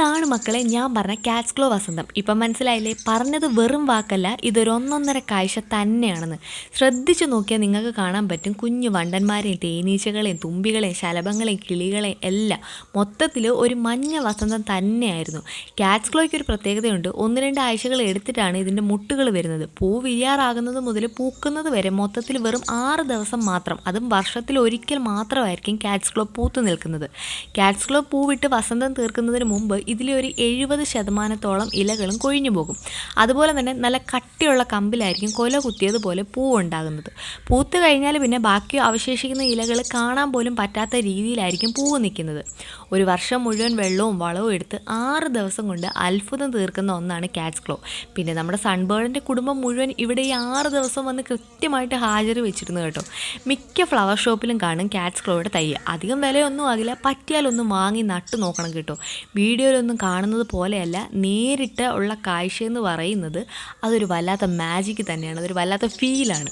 ഇതാണ് മക്കളെ ഞാൻ പറഞ്ഞ കാറ്റ്സ് ക്ലോ വസന്തം. ഇപ്പം മനസ്സിലായില്ലേ? പറഞ്ഞത് വെറും വാക്കല്ല ഇതൊരു ഒന്നൊന്നര കാഴ്ച തന്നെയാണെന്ന്. ശ്രദ്ധിച്ചു നോക്കിയാൽ നിങ്ങൾക്ക് കാണാൻ പറ്റും കുഞ്ഞു വണ്ടന്മാരെയും തേനീച്ചകളെയും തുമ്പികളെയും ശലഭങ്ങളെയും കിളികളെയും എല്ലാം മൊത്തത്തിൽ ഒരു മഞ്ഞ വസന്തം തന്നെയായിരുന്നു. കാറ്റ്സ് ക്ലോയ്ക്ക് ഒരു പ്രത്യേകതയുണ്ട്. ഒന്ന് രണ്ട് ആഴ്ചകൾ എടുത്തിട്ടാണ് ഇതിന്റെ മുട്ടുകൾ വരുന്നത്. പൂ വിരിയാറാകുന്നത് മുതൽ പൂക്കുന്നത് വരെ മൊത്തത്തിൽ വെറും ആറ് ദിവസം മാത്രം. അതും വർഷത്തിൽ ഒരിക്കൽ മാത്രമായിരിക്കും കാറ്റ്സ് ക്ലോ പൂത്തു നിൽക്കുന്നത്. കാറ്റ്സ് ക്ലോ പൂവിട്ട് വസന്തം തീർക്കുന്നതിന് മുമ്പ് ഇതിലെ ഒരു എഴുപത് ശതമാനത്തോളം ഇലകളും കൊഴിഞ്ഞു പോകും. അതുപോലെ തന്നെ നല്ല കട്ടിയുള്ള കമ്പിലായിരിക്കും കൊല കുത്തിയതുപോലെ പൂവുണ്ടാകുന്നത്. പൂത്ത് കഴിഞ്ഞാൽ പിന്നെ ബാക്കി അവശേഷിക്കുന്ന ഇലകൾ കാണാൻ പോലും പറ്റാത്ത രീതിയിലായിരിക്കും പൂവ് നിൽക്കുന്നത്. ഒരു വർഷം മുഴുവൻ വെള്ളവും വളവും എടുത്ത് ആറ് ദിവസം കൊണ്ട് അത്ഭുതം തീർക്കുന്ന ഒന്നാണ് കാറ്റ്സ് ക്ലോ പിന്നെ നമ്മുടെ സൺബേർഡിന്റെ കുടുംബം മുഴുവൻ ഇവിടെ ഈ ആറ് ദിവസം വന്ന് കൃത്യമായിട്ട് ഹാജർ വെച്ചിരുന്നു കേട്ടോ. മിക്ക ഫ്ലവർ ഷോപ്പിലും കാണും കാറ്റ്സ് ക്ലോയുടെ തൈ. അധികം വിലയൊന്നും ആകില്ല. പറ്റിയാലൊന്നും വാങ്ങി നട്ടു നോക്കണം കേട്ടോ. വീഡിയോയിലൊന്നും കാണുന്നത് പോലെയല്ല. നേരിട്ട് ഉള്ള കാഴ്ച എന്ന് പറയുന്നത് അതൊരു വല്ലാത്ത മാജിക് തന്നെയാണ്. അതൊരു വല്ലാത്ത ഫീലാണ്